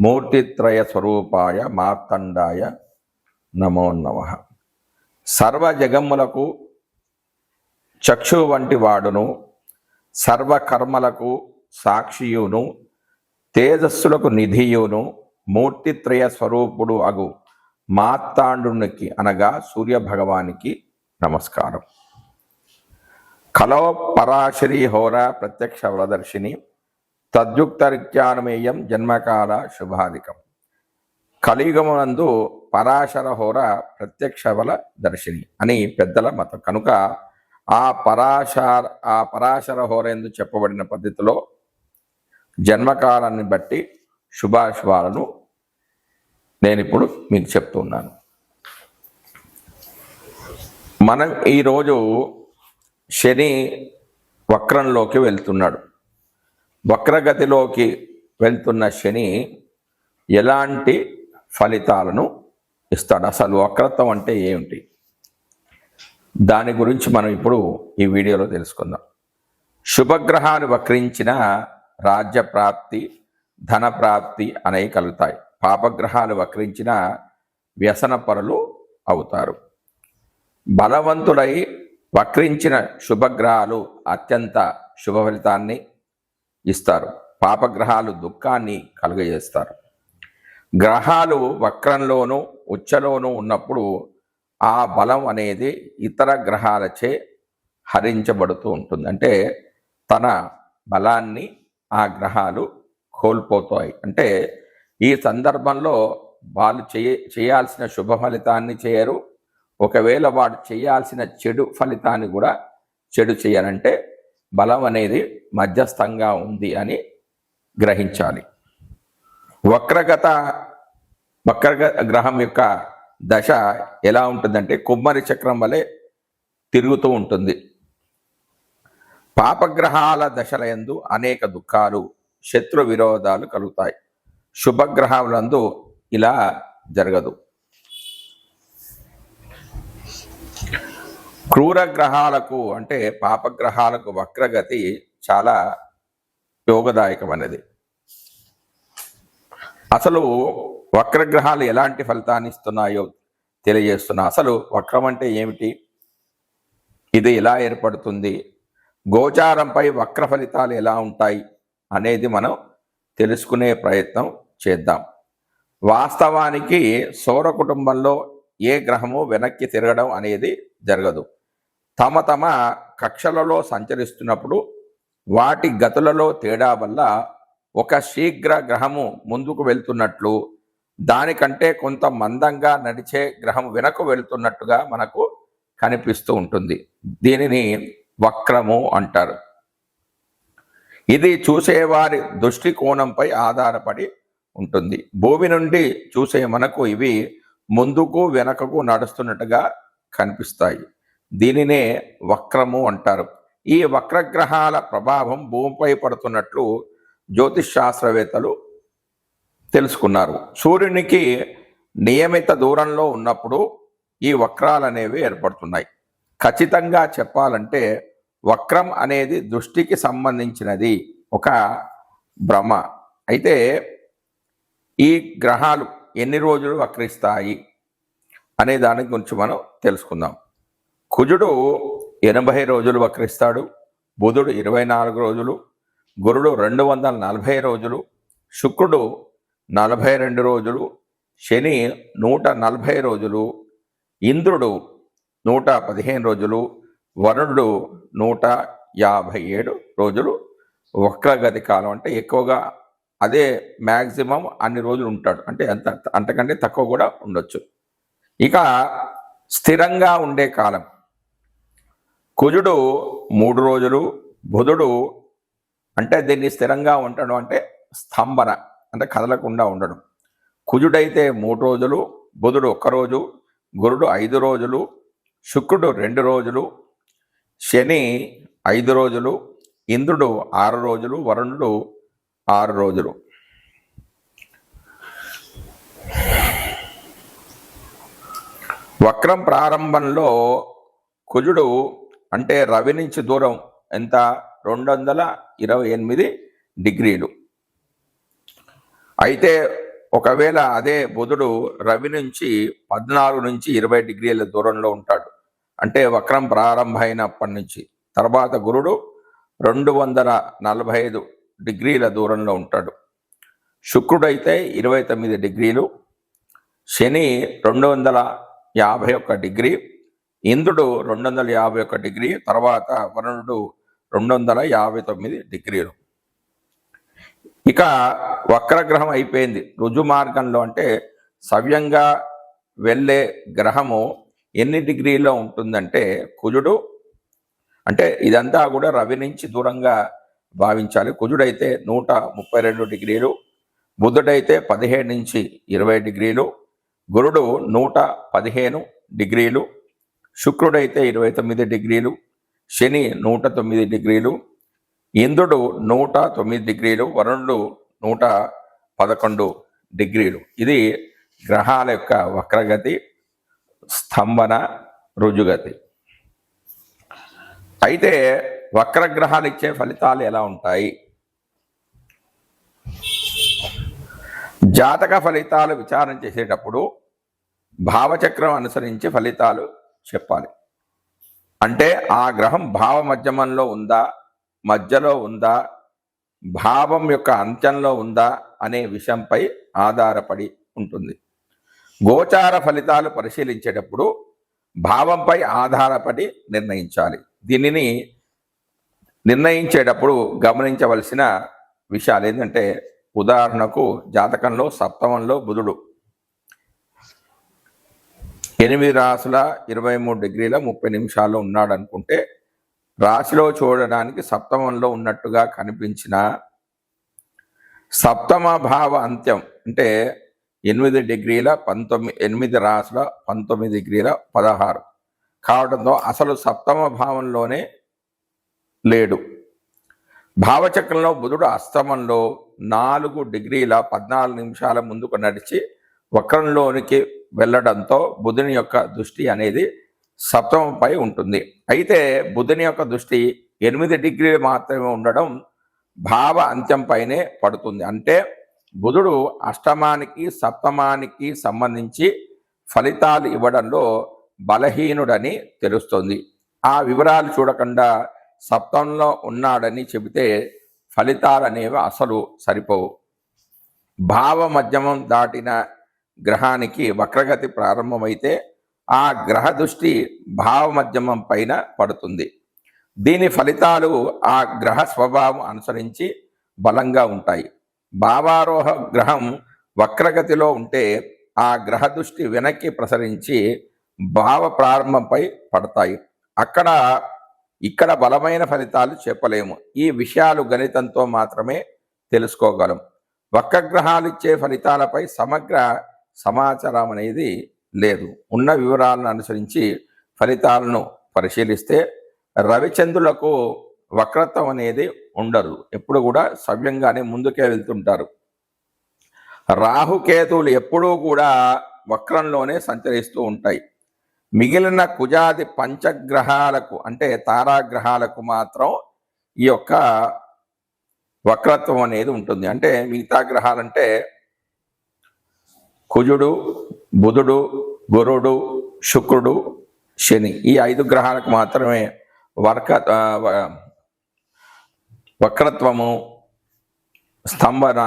మూర్తిత్రయ స్వరూపాయ మార్తండాయ నమో నమ. సర్వ జగమ్ములకు చక్షు వంటి వాడును సర్వకర్మలకు సాక్షియును తేజస్సులకు నిధియును మూర్తిత్రయ స్వరూపుడు అగు మార్తాండునికి అనగా సూర్య భగవానికి నమస్కారం. కలో పరాశరి హోర ప్రత్యక్ష వరదర్శిని తద్యుక్తరిత్యానుమేయం జన్మకాల శుభాధికం. కలియుగమునందు పరాశర హోర ప్రత్యక్ష బల దర్శిని అని పెద్దల మతం. కనుక ఆ పరాశర ఆ పరాశర హోర ఎందు చెప్పబడిన పద్ధతిలో జన్మకాలాన్ని బట్టి శుభాశుభాలను నేను ఇప్పుడు మీకు చెప్తున్నాను. మనం ఈరోజు శని వక్రంలోకి వెళ్తున్నాడు. వక్రగతిలోకి వెళ్తున్న శని ఎలాంటి ఫలితాలను ఇస్తాడు? అసలు వక్రత్వం అంటే ఏమిటి? దాని గురించి మనం ఇప్పుడు ఈ వీడియోలో తెలుసుకుందాం. శుభగ్రహాలు వక్రించిన రాజ్య ప్రాప్తి ధన ప్రాప్తి అనేవి కలుగుతాయి. పాపగ్రహాలు వక్రించిన వ్యసన పరులు అవుతారు. బలవంతుడై వక్రించిన శుభగ్రహాలు అత్యంత శుభ ఫలితాన్ని ఇస్తారు. పాపగ్రహాలు దుఃఖాన్ని కలుగజేస్తారు. గ్రహాలు వక్రంలోనూ ఉచ్చలోనూ ఉన్నప్పుడు ఆ బలం అనేది ఇతర గ్రహాలచే హరించబడుతూ ఉంటుంది. అంటే తన బలాన్ని ఆ గ్రహాలు కోల్పోతాయి. అంటే ఈ సందర్భంలో వాళ్ళు చేయ చేయాల్సిన శుభ ఫలితాన్ని చేయరు. ఒకవేళ వాడు చేయాల్సిన చెడు ఫలితాన్ని కూడా చెడు చేయాలంటే బలం అనేది మధ్యస్థంగా ఉంది అని గ్రహించాలి. వక్రగత వక్రగ గ్రహం యొక్క దశ ఎలా ఉంటుందంటే కుమ్మరి చక్రం వలె తిరుగుతూ ఉంటుంది. పాపగ్రహాల దశల యందు అనేక దుఃఖాలు శత్రు విరోధాలు కలుగుతాయి. శుభగ్రహములందు ఇలా జరగదు. క్రూర గ్రహాలకు అంటే పాపగ్రహాలకు వక్రగతి చాలా యోగదాయకమైనది అసలు వక్రగ్రహాలు ఎలాంటి ఫలితాన్ని ఇస్తున్నాయో తెలియజేస్తున్నా. అసలు వక్రం అంటే ఏమిటి? ఇది ఎలా ఏర్పడుతుంది? గోచారంపై వక్ర ఫలితాలు ఎలా ఉంటాయి? అనేది మనం తెలుసుకునే ప్రయత్నం చేద్దాం. వాస్తవానికి సౌర కుటుంబంలో ఏ గ్రహము వెనక్కి తిరగడం అనేది జరగదు. తమ తమ కక్షలలో సంచరిస్తున్నప్పుడు వాటి గతులలో తేడా వల్ల ఒక శీఘ్ర గ్రహము ముందుకు వెళ్తున్నట్లు దానికంటే కొంత మందంగా నడిచే గ్రహం వెనక్కు వెళుతున్నట్టుగా మనకు కనిపిస్తూ ఉంటుంది. దీనిని వక్రము అంటారు. ఇది చూసేవారి దృష్టికోణంపై ఆధారపడి ఉంటుంది. భూమి నుండి చూసే మనకు ఇవి ముందుకు వెనకకు నడుస్తున్నట్టుగా కనిపిస్తాయి. దీనినే వక్రము అంటారు. ఈ వక్రగ్రహాల ప్రభావం భూమిపై పడుతున్నట్లు జ్యోతిష్ శాస్త్రవేత్తలు తెలుసుకున్నారు. సూర్యునికి నియమిత దూరంలో ఉన్నప్పుడు ఈ వక్రాలు అనేవి ఏర్పడుతున్నాయి. ఖచ్చితంగా చెప్పాలంటే వక్రం అనేది దృష్టికి సంబంధించినది ఒక భ్రమ. అయితే ఈ గ్రహాలు ఎన్ని రోజులు వక్రిస్తాయి అనే దాని గురించి మనం తెలుసుకుందాం. కుజుడు ఎనభై రోజులు వక్రిస్తాడు బుధుడు ఇరవై నాలుగు రోజులు గురుడు రెండు వందల నలభై రోజులు శుక్రుడు నలభై రెండు రోజులు శని నూట నలభై రోజులు ఇంద్రుడు నూట పదిహేను రోజులు వరుణుడు నూట యాభై ఏడు రోజులు వక్రగతి కాలం. అంటే ఎక్కువగా అదే మ్యాక్సిమం అన్ని రోజులు ఉంటాడు. అంటే అంత అంతకంటే తక్కువ కూడా ఉండొచ్చు. ఇక స్థిరంగా ఉండే కాలం. కుజుడు మూడు రోజులు బుధుడు అంటే దీన్ని స్థిరంగా ఉండడం అంటే స్తంభన అంటే కదలకుండా ఉండడం. కుజుడైతే మూడు రోజులు బుధుడు ఒక్క రోజు గురుడు ఐదు రోజులు శుక్రుడు రెండు రోజులు శని ఐదు రోజులు ఇంద్రుడు ఆరు రోజులు వరుణుడు ఆరు రోజులు. వక్రం ప్రారంభంలో కుజుడు అంటే రవి నుంచి దూరం ఎంత? రెండు వందల ఇరవై ఎనిమిది డిగ్రీలు. అయితే ఒకవేళ అదే బుధుడు రవి నుంచి పద్నాలుగు నుంచి ఇరవై డిగ్రీల దూరంలో ఉంటాడు. అంటే వక్రం ప్రారంభమైనప్పటి నుంచి. తర్వాత గురుడు రెండు వందల నలభై ఐదు డిగ్రీల దూరంలో ఉంటాడు. శుక్రుడైతే ఇరవై తొమ్మిది డిగ్రీలు. శని రెండు వందల యాభై ఒక్క డిగ్రీ. ఇంద్రుడు రెండు వందల యాభై ఒక్క డిగ్రీ తర్వాత వరుణుడు రెండు వందల యాభై తొమ్మిది డిగ్రీలు. ఇక వక్రగ్రహం అయిపోయింది. రుజు మార్గంలో అంటే సవ్యంగా వెళ్ళే గ్రహము ఎన్ని డిగ్రీలో ఉంటుందంటే కుజుడు అంటే ఇదంతా కూడా రవి నుంచి దూరంగా భావించాలి. కుజుడైతే నూట ముప్పై రెండు డిగ్రీలు బుధుడైతే పదిహేడు నుంచి ఇరవై డిగ్రీలు గురుడు నూట పదిహేను డిగ్రీలు శుక్రుడైతే ఇరవై తొమ్మిది డిగ్రీలు శని నూట తొమ్మిది డిగ్రీలు ఇంద్రుడు నూట తొమ్మిది డిగ్రీలు వరుణుడు నూట పదకొండు డిగ్రీలు. ఇది గ్రహాల యొక్క వక్రగతి స్తంభన రుజుగతి. అయితే వక్రగ్రహాలు ఇచ్చే ఫలితాలు ఎలా ఉంటాయి? జాతక ఫలితాలు విచారణ చేసేటప్పుడు భావచక్రం అనుసరించి ఫలితాలు చెప్పాలి. అంటే ఆ గ్రహం భావ మధ్యమంలో ఉందా మధ్యలో ఉందా భావం యొక్క అంత్యంలో ఉందా అనే విషయంపై ఆధారపడి ఉంటుంది. గోచార ఫలితాలు పరిశీలించేటప్పుడు భావంపై ఆధారపడి నిర్ణయించాలి. దీనిని నిర్ణయించేటప్పుడు గమనించవలసిన విషయాలు ఏంటంటే ఉదాహరణకు జాతకంలో సప్తమంలో బుధుడు. ఎనిమిది రాసుల ఇరవై మూడు డిగ్రీల ముప్పై నిమిషాల్లో ఉన్నాడు అనుకుంటే రాశిలో చూడడానికి సప్తమంలో ఉన్నట్టుగా కనిపించిన సప్తమ భావ అంత్యం అంటే ఎనిమిది డిగ్రీల పంతొమ్మిది ఎనిమిది రాసుల పంతొమ్మిది డిగ్రీల పదహారు కావడంతో అసలు సప్తమ భావంలోనే లేడు. భావచక్రంలో బుధుడు అస్తమంలో నాలుగు డిగ్రీల పద్నాలుగు నిమిషాల ముందుకు నడిచి వక్రంలోనికి వెళ్ళడంతో బుధుని యొక్క దృష్టి అనేది సప్తమంపై ఉంటుంది. అయితే బుధుని యొక్క దృష్టి ఎనిమిది డిగ్రీలు మాత్రమే ఉండడం భావ అంత్యంపైనే పడుతుంది. అంటే బుధుడు అష్టమానికి సప్తమానికి సంబంధించి ఫలితాలు ఇవ్వడంలో బలహీనుడని తెలుస్తుంది. ఆ వివరాలు చూడకుండా సప్తంలో ఉన్నాడని చెబితే ఫలితాలు అనేవి అసలు సరిపోవు. భావ మధ్యమం దాటిన గ్రహానికి వక్రగతి ప్రారంభమైతే ఆ గ్రహ దృష్టి భావ మధ్యమం పైన పడుతుంది. దీని ఫలితాలు ఆ గ్రహ స్వభావం అనుసరించి బలంగా ఉంటాయి. భావారోహ గ్రహం వక్రగతిలో ఉంటే ఆ గ్రహ దృష్టి వెనక్కి ప్రసరించి భావ ప్రారంభంపై పడతాయి. అక్కడ ఇక్కడ బలమైన ఫలితాలు చెప్పలేము. ఈ విషయాలు గణితంతో మాత్రమే తెలుసుకోగలం. వక్రగ్రహాలు ఇచ్చే ఫలితాలపై సమగ్ర సమాచారం అనేది లేదు. ఉన్న వివరాలను అనుసరించి ఫలితాలను పరిశీలిస్తే రవిచంద్రులకు వక్రత్వం అనేది ఉండదు. ఎప్పుడు కూడా సవ్యంగానే ముందుకే వెళ్తుంటారు. రాహుకేతువులు ఎప్పుడూ కూడా వక్రంలోనే సంచరిస్తూ ఉంటాయి. మిగిలిన కుజాది పంచగ్రహాలకు అంటే తారాగ్రహాలకు మాత్రం ఈ యొక్క వక్రత్వం అనేది ఉంటుంది. అంటే మిగతా గ్రహాలంటే కుజుడు బుధుడు గురుడు శుక్రుడు శని ఈ ఐదు గ్రహాలకు మాత్రమే వర్క వక్రత్వము స్తంభన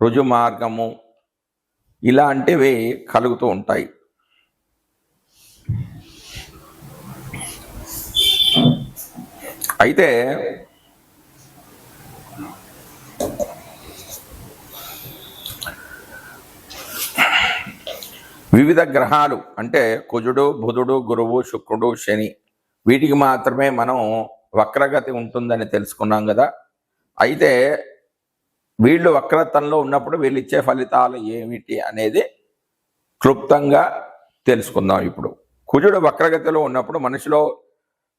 రుజుమార్గము ఇలాంటివి కలుగుతూ ఉంటాయి. అయితే వివిధ గ్రహాలు అంటే కుజుడు బుధుడు గురువు శుక్రుడు శని వీటికి మాత్రమే మనం వక్రగతి ఉంటుందని తెలుసుకున్నాం కదా. అయితే వీళ్ళు వక్రత్వంలో ఉన్నప్పుడు వీళ్ళు ఇచ్చే ఫలితాలు ఏమిటి అనేది క్లుప్తంగా తెలుసుకుందాం ఇప్పుడు. కుజుడు వక్రగతిలో ఉన్నప్పుడు మనిషిలో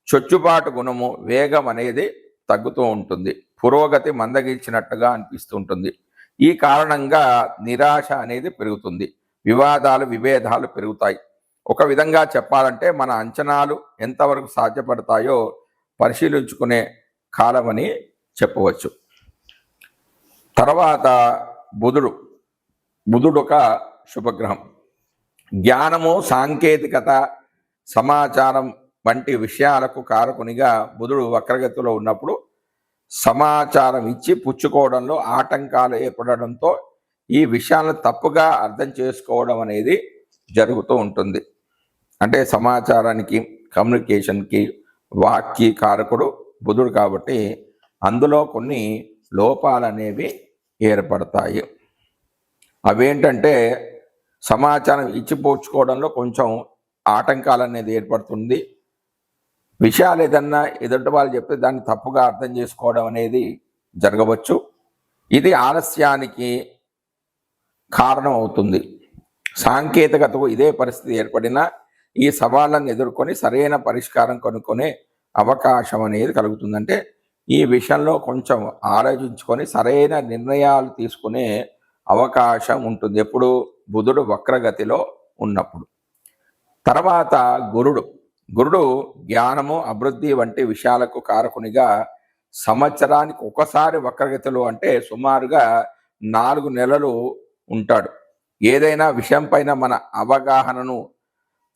చొచ్చుబాటు గుణము వేగం అనేది తగ్గుతూ ఉంటుంది. పురోగతి మందగించినట్టుగా అనిపిస్తుంటుంది ఈ కారణంగా నిరాశ అనేది పెరుగుతుంది. వివాదాలు విభేదాలు పెరుగుతాయి. ఒక విధంగా చెప్పాలంటే మన అంచనాలు ఎంతవరకు సాధ్యపడతాయో పరిశీలించుకునే కాలమని చెప్పవచ్చు. తర్వాత బుధుడు. బుధుడు ఒక శుభగ్రహం. జ్ఞానము సాంకేతికత సమాచారం వంటి విషయాలకు కారకునిగా బుధుడు వక్రగతిలో ఉన్నప్పుడు సమాచారం ఇచ్చి పుచ్చుకోవడంలో ఆటంకాలు ఏర్పడడంతో ఈ విషయాలను తప్పుగా అర్థం చేసుకోవడం అనేది జరుగుతూ ఉంటుంది. అంటే సమాచారానికి కమ్యూనికేషన్కి వాక్కి కారకుడు బుధుడు కాబట్టి అందులో కొన్ని లోపాలు అనేవి ఏర్పడతాయి. అవేంటంటే సమాచారం ఇచ్చిపోచుకోవడంలో కొంచెం ఆటంకాలు అనేది ఏర్పడుతుంది. విషయాలు ఏదన్నా ఎదుటి వాళ్ళు చెప్తే దాన్ని తప్పుగా అర్థం చేసుకోవడం అనేది జరగవచ్చు. ఇది ఆలస్యానికి కారణం అవుతుంది సాంకేతికతకు ఇదే పరిస్థితి ఏర్పడినా ఈ సవాళ్ళను ఎదుర్కొని సరైన పరిష్కారం కనుక్కునే అవకాశం అనేది కలుగుతుందంటే ఈ విషయంలో కొంచెం ఆలోచించుకొని సరైన నిర్ణయాలు తీసుకునే అవకాశం ఉంటుంది. ఎప్పుడు బుధుడు వక్రగతిలో ఉన్నప్పుడు. తర్వాత గురుడు. గురుడు జ్ఞానము అభివృద్ధి వంటి విషయాలకు కారకునిగా సంవత్సరానికి ఒకసారి వక్రగతిలో అంటే సుమారుగా నాలుగు నెలలు ఉంటాడు. ఏదైనా విషయం పైన మన అవగాహనను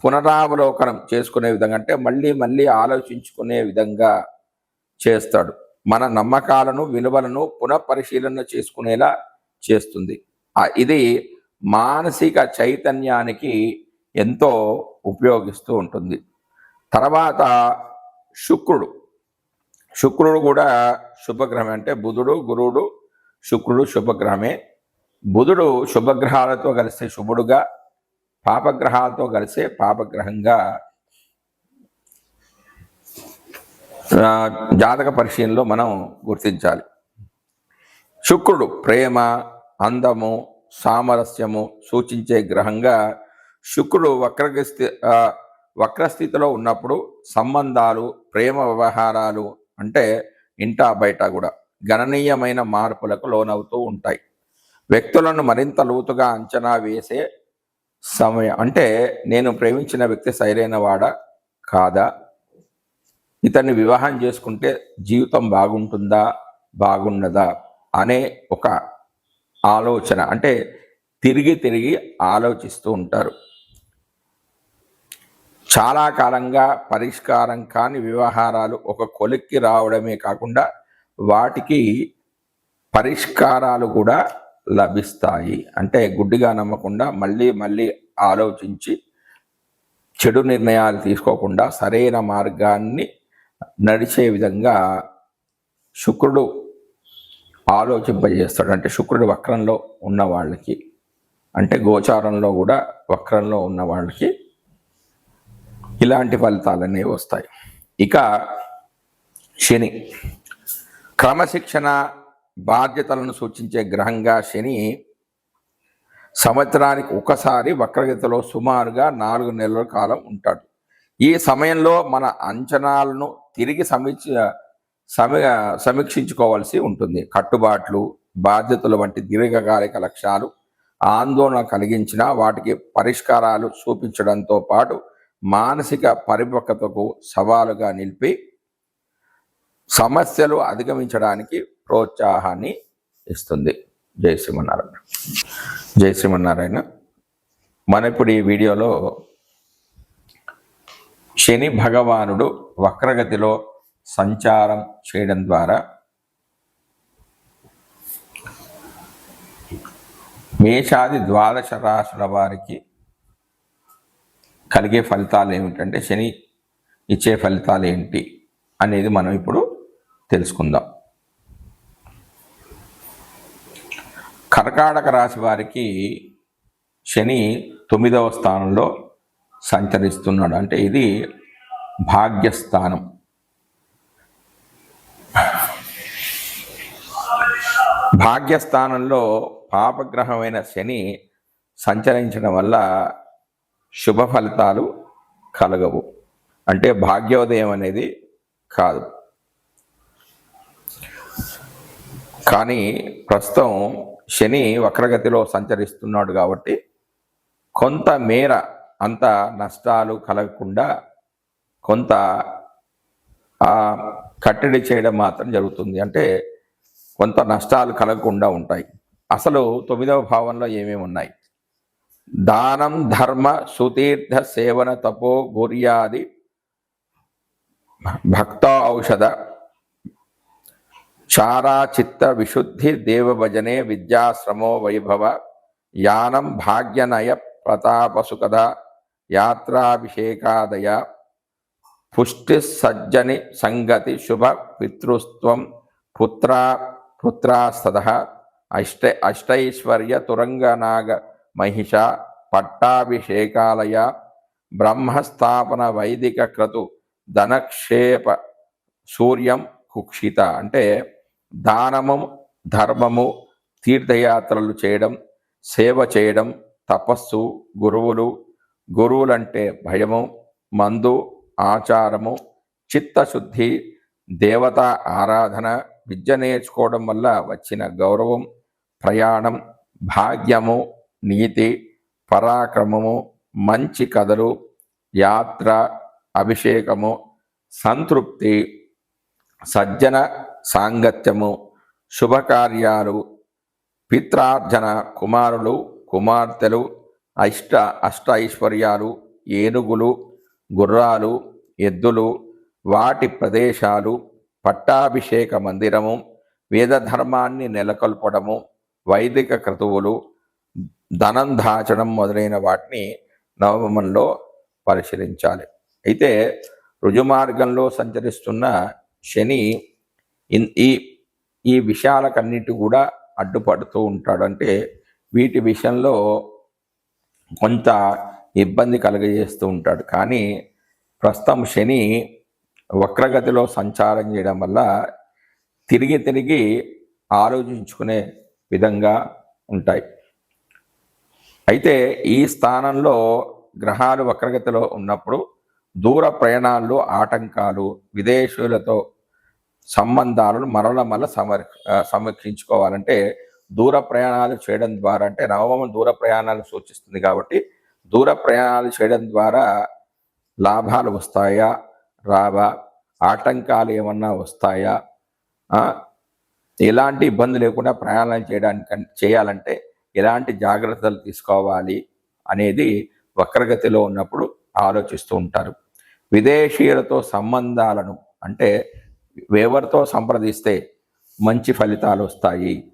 పునరావలోకనం చేసుకునే విధంగా అంటే మళ్ళీ మళ్ళీ ఆలోచించుకునే విధంగా చేస్తాడు. మన నమ్మకాలను విలువలను పునఃపరిశీలన చేసుకునేలా చేస్తుంది. ఇది మానసిక చైతన్యానికి ఎంతో ఉపయోగిస్తూ ఉంటుంది. తర్వాత శుక్రుడు. శుక్రుడు కూడా శుభగ్రహమే అంటే బుధుడు గురువుడు శుక్రుడు శుభగ్రహమే. బుధుడు శుభగ్రహాలతో కలిస్తే శుభుడుగా పాపగ్రహాలతో కలిసే పాపగ్రహంగా జాతక పరిశీలనలో మనం గుర్తించాలి. శుక్రుడు ప్రేమ అందము సామరస్యము సూచించే గ్రహంగా శుక్రుడు వక్రగస్థి వక్రస్థితిలో ఉన్నప్పుడు సంబంధాలు ప్రేమ వ్యవహారాలు అంటే ఇంటా బయట కూడా గణనీయమైన మార్పులకు లోనవుతూ ఉంటాయి. వ్యక్తులను మరింత లోతుగా అంచనా వేసే సమయం. అంటే నేను ప్రేమించిన వ్యక్తి సరైన వాడా? కాదా? ఇతన్ని వివాహం చేసుకుంటే జీవితం బాగుంటుందా? బాగున్నదా అనే ఒక ఆలోచన. అంటే తిరిగి తిరిగి ఆలోచిస్తూ ఉంటారు. చాలా కాలంగా పరిష్కారం కాని వ్యవహారాలు ఒక కొలిక్కి రావడమే కాకుండా వాటికి పరిష్కారాలు కూడా లభిస్తాయి. అంటే గుడ్డిగా నమ్మకుండా మళ్ళీ మళ్ళీ ఆలోచించి చెడు నిర్ణయాలు తీసుకోకుండా సరైన మార్గాన్ని నడిచే విధంగా శుక్రుడు ఆలోచింపజేస్తాడు. అంటే శుక్రుడు వక్రంలో ఉన్న వాళ్ళకి అంటే గోచారంలో కూడా వక్రంలో ఉన్న వాళ్ళకి ఇలాంటి ఫలితాలన్నీ వస్తాయి. ఇక శని క్రమశిక్షణ బాధ్యతలను సూచించే గ్రహంగా శని సంవత్సరానికి ఒకసారి వక్రగతిలో సుమారుగా నాలుగు నెలల కాలం ఉంటాడు. ఈ సమయంలో మన అంచనాలను తిరిగి సమీక్ష సమీ సమీక్షించుకోవాల్సి ఉంటుంది. కట్టుబాట్లు బాధ్యతలు వంటి దీర్ఘకాలిక లక్ష్యాలు ఆందోళన కలిగించిన వాటికి పరిష్కారాలు చూపించడంతో పాటు మానసిక పరిపక్వతకు సవాలుగా నిలిపి సమస్యలు అధిగమించడానికి ప్రోత్సాహాన్ని ఇస్తుంది. జై శ్రీమన్నారాయణ. జై శ్రీమన్నారాయణ. మన ఇప్పుడు ఈ వీడియోలో శని భగవానుడు వక్రగతిలో సంచారం చేయడం ద్వారా మేషాది ద్వాదశ రాశుల వారికి కలిగే ఫలితాలు ఏమిటంటే శని ఇచ్చే ఫలితాలు ఏంటి అనేది మనం ఇప్పుడు తెలుసుకుందాం. కర్కాటక రాశి వారికి శని తొమ్మిదవ స్థానంలో సంచరిస్తున్నాడు. అంటే ఇది భాగ్యస్థానం. భాగ్యస్థానంలో పాపగ్రహమైన శని సంచరించడం వల్ల శుభ ఫలితాలు కలగవు. అంటే భాగ్యోదయం అనేది కాదు. కానీ ప్రస్తుతం శని వక్రగతిలో సంచరిస్తున్నాడు కాబట్టి కొంత మేర అంత నష్టాలు కలగకుండా కొంత కట్టడి చేయడం మాత్రం జరుగుతుంది. అంటే కొంత నష్టాలు కలగకుండా ఉంటాయి. అసలు తొమ్మిదవ భావంలో ఏమేమి ఉన్నాయి? దానం ధర్మ సుతీర్థ సేవన తపో గుర్యాది భక్త ఔషధ చారా విశుద్ధి దేవభజనే విద్యాశ్రమో వైభవ యానం భాగ్యనయ ప్రతాపసుకద యాత్రాభిషేకాదయ పుష్టి సజ్జని సంగతి శుభ పితృస్త్వం పుత్ర పుత్రాస్తద అష్ట అష్టైశ్వర్య తురంగనాగ మహిష పట్టాభిషేకాలయ బ్రహ్మస్థాపన వైదిక క్రతు ధనక్షేప సూర్యం కుక్షిత. అంటే దానము ధర్మము తీర్థయాత్రలు చేయడం సేవ చేయడం తపస్సు గురువులు గురువులంటే భయము మందు ఆచారము చిత్తశుద్ధి దేవతా ఆరాధన విద్య నేర్చుకోవడం వల్ల వచ్చిన గౌరవం ప్రయాణం భాగ్యము నీతి పరాక్రమము మంచి కథలు యాత్ర అభిషేకము సంతృప్తి సజ్జన సాంగత్యము శుభకార్యాలు పిత్రార్జన కుమారులు కుమార్తెలు అష్ట అష్ట ఐశ్వర్యాలు ఏనుగులు గుర్రాలు ఎద్దులు వాటి ప్రదేశాలు పట్టాభిషేక మందిరము వేదధర్మాన్ని నెలకొల్పడము వైదిక క్రతువులు ధనం దాచడం మొదలైన వాటిని నవమంలో పరిశీలించాలి. అయితే రుజుమార్గంలో సంచరిస్తున్న శని ఈ ఈ విషయాలకన్నిటి కూడా అడ్డుపడుతూ ఉంటాడు అంటే వీటి విషయంలో కొంత ఇబ్బంది కలుగజేస్తూ ఉంటాడు. కానీ ప్రస్తుతం శని వక్రగతిలో సంచారం చేయడం వల్ల తిరిగి తిరిగి ఆలోచించుకునే విధంగా ఉంటాయి. అయితే ఈ స్థానంలో గ్రహాలు వక్రగతిలో ఉన్నప్పుడు దూర ప్రయాణాల్లో ఆటంకాలు విదేశీయులతో సంబంధాలను మరల మరల సమర్ సమీక్షించుకోవాలంటే దూర ప్రయాణాలు చేయడం ద్వారా అంటే నవమం దూర ప్రయాణాలు సూచిస్తుంది కాబట్టి దూర ప్రయాణాలు చేయడం ద్వారా లాభాలు వస్తాయా? రావా? ఆటంకాలు ఏమన్నా వస్తాయా? ఎలాంటి ఇబ్బంది లేకుండా ప్రయాణాలు చేయడానికి చేయాలంటే ఎలాంటి జాగ్రత్తలు తీసుకోవాలి అనేది వక్రగతిలో ఉన్నప్పుడు ఆలోచిస్తూ ఉంటారు. విదేశీయులతో సంబంధాలను అంటే ఎవరితో సంప్రదిస్తే మంచి ఫలితాలు వస్తాయి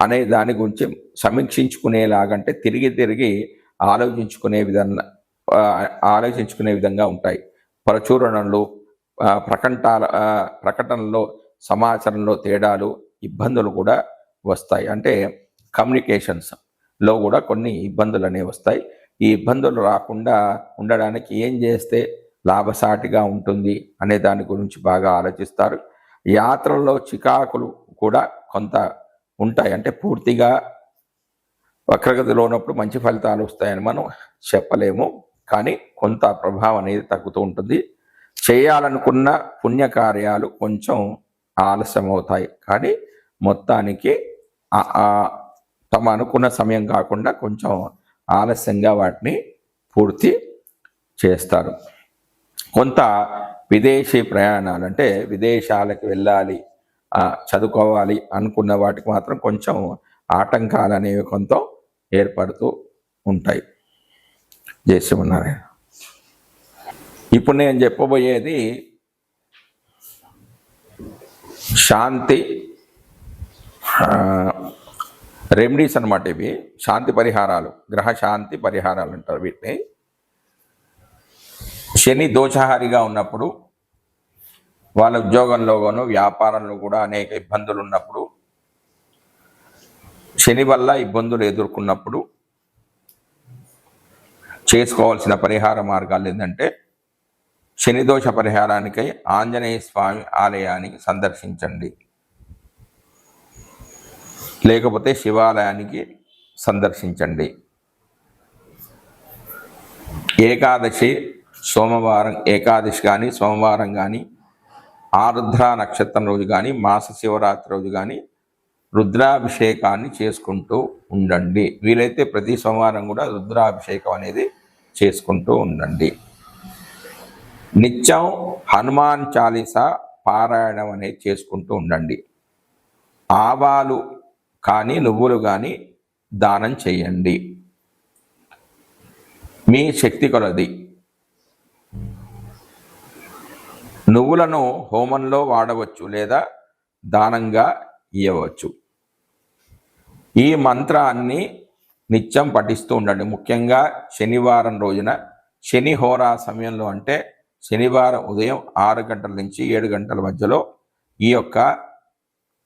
అనే దాని గురించి సమీక్షించుకునేలాగంటే తిరిగి తిరిగి ఆలోచించుకునే విధంగా ఆలోచించుకునే విధంగా ఉంటాయి. ప్రచురణలు ప్రకంటాల ప్రకటనలో సమాచారంలో తేడాలు ఇబ్బందులు కూడా వస్తాయి. అంటే కమ్యూనికేషన్స్లో కూడా కొన్ని ఇబ్బందులు అనేవి వస్తాయి. ఈ ఇబ్బందులు రాకుండా ఉండడానికి ఏం చేస్తే లాభసాటిగా ఉంటుంది అనే దాని గురించి బాగా ఆలోచిస్తారు. యాత్రల్లో చికాకులు కూడా కొంత ఉంటాయి. అంటే పూర్తిగా వక్రగతిలో ఉన్నప్పుడు మంచి ఫలితాలు వస్తాయని మనం చెప్పలేము. కానీ కొంత ప్రభావం అనేది తగ్గుతూ ఉంటుంది. చేయాలనుకున్న పుణ్యకార్యాలు కొంచెం ఆలస్యం అవుతాయి. కానీ మొత్తానికి తమ అనుకున్న సమయం కాకుండా కొంచెం ఆలస్యంగా వాటిని పూర్తి చేస్తారు. కొంత విదేశీ ప్రయాణాలు అంటే విదేశాలకు వెళ్ళాలి చదువుకోవాలి అనుకున్న వాటికి మాత్రం కొంచెం ఆటంకాలు అనేవి కొంత ఏర్పడుతూ ఉంటాయి. జయశ్రీమన్నారాయణ ఇప్పుడు నేను చెప్పబోయేది శాంతి రెమెడీస్ అనమాట ఇవి. శాంతి పరిహారాలు గ్రహ శాంతి పరిహారాలు అంటారు వీటిని. శని దోషహారిగా ఉన్నప్పుడు వాళ్ళ ఉద్యోగంలోగాను వ్యాపారంలో కూడా అనేక ఇబ్బందులు ఉన్నప్పుడు శని వల్ల ఇబ్బందులు ఎదుర్కొన్నప్పుడు చేసుకోవాల్సిన పరిహార మార్గాలు ఏంటంటే శని దోష పరిహారానికై ఆంజనేయ స్వామి ఆలయానికి సందర్శించండి. లేకపోతే శివాలయానికి సందర్శించండి. ఏకాదశి సోమవారం ఏకాదశి కానీ సోమవారం కానీ ఆరుద్ర నక్షత్రం రోజు కానీ మాస శివరాత్రి రోజు కానీ రుద్రాభిషేకాన్ని చేసుకుంటూ ఉండండి. వీలైతే ప్రతి సోమవారం కూడా రుద్రాభిషేకం అనేది చేసుకుంటూ ఉండండి. నిత్యం హనుమాన్ చాలీసా పారాయణం అనేది చేసుకుంటూ ఉండండి. ఆవాలు కానీ నువ్వులు కానీ దానం చేయండి. మీ శక్తి కొలది. నువ్వులను హోమంలో వాడవచ్చు లేదా దానంగా ఇవ్వవచ్చు ఈ మంత్రాన్ని నిత్యం పఠిస్తూ ఉండండి. ముఖ్యంగా శనివారం రోజున శని హోరా సమయంలో అంటే శనివారం ఉదయం ఆరు గంటల నుంచి ఏడు గంటల మధ్యలో ఈ యొక్క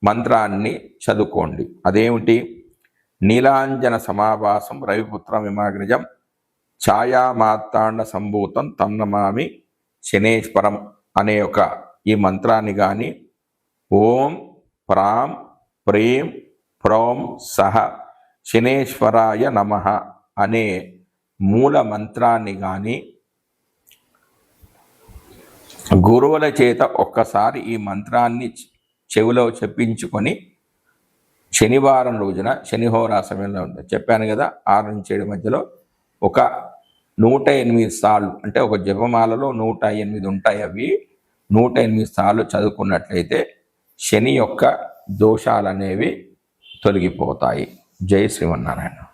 మంత్రాన్ని చదువుకోండి. అదేమిటి? నీలాంజన సమావాసం రవిపుత్ర విమాగ్రజం ఛాయామాతాండ సంభూతం తన్నమామి శనేశ్వరం అనే ఒక ఈ మంత్రాన్ని కానీ ఓం ప్రాం ప్రేం ప్రోం సహ శనేశ్వరాయ నమ అనే మూల మంత్రాన్ని కానీ గురువుల చేత ఒక్కసారి ఈ మంత్రాన్ని చెవిలో చెప్పించుకొని శనివారం రోజున శనిహోరా సమయంలో ఉంది చెప్పాను కదా ఆరు నుంచి ఏడు మధ్యలో ఒక నూట ఎనిమిది సార్లు అంటే ఒక జపమాలలో నూట ఎనిమిది ఉంటాయి అవి. నూట ఎనిమిది సార్లు చదువుకున్నట్లయితే శని యొక్క దోషాలు అనేవి తొలగిపోతాయి. జై శ్రీమన్నారాయణ.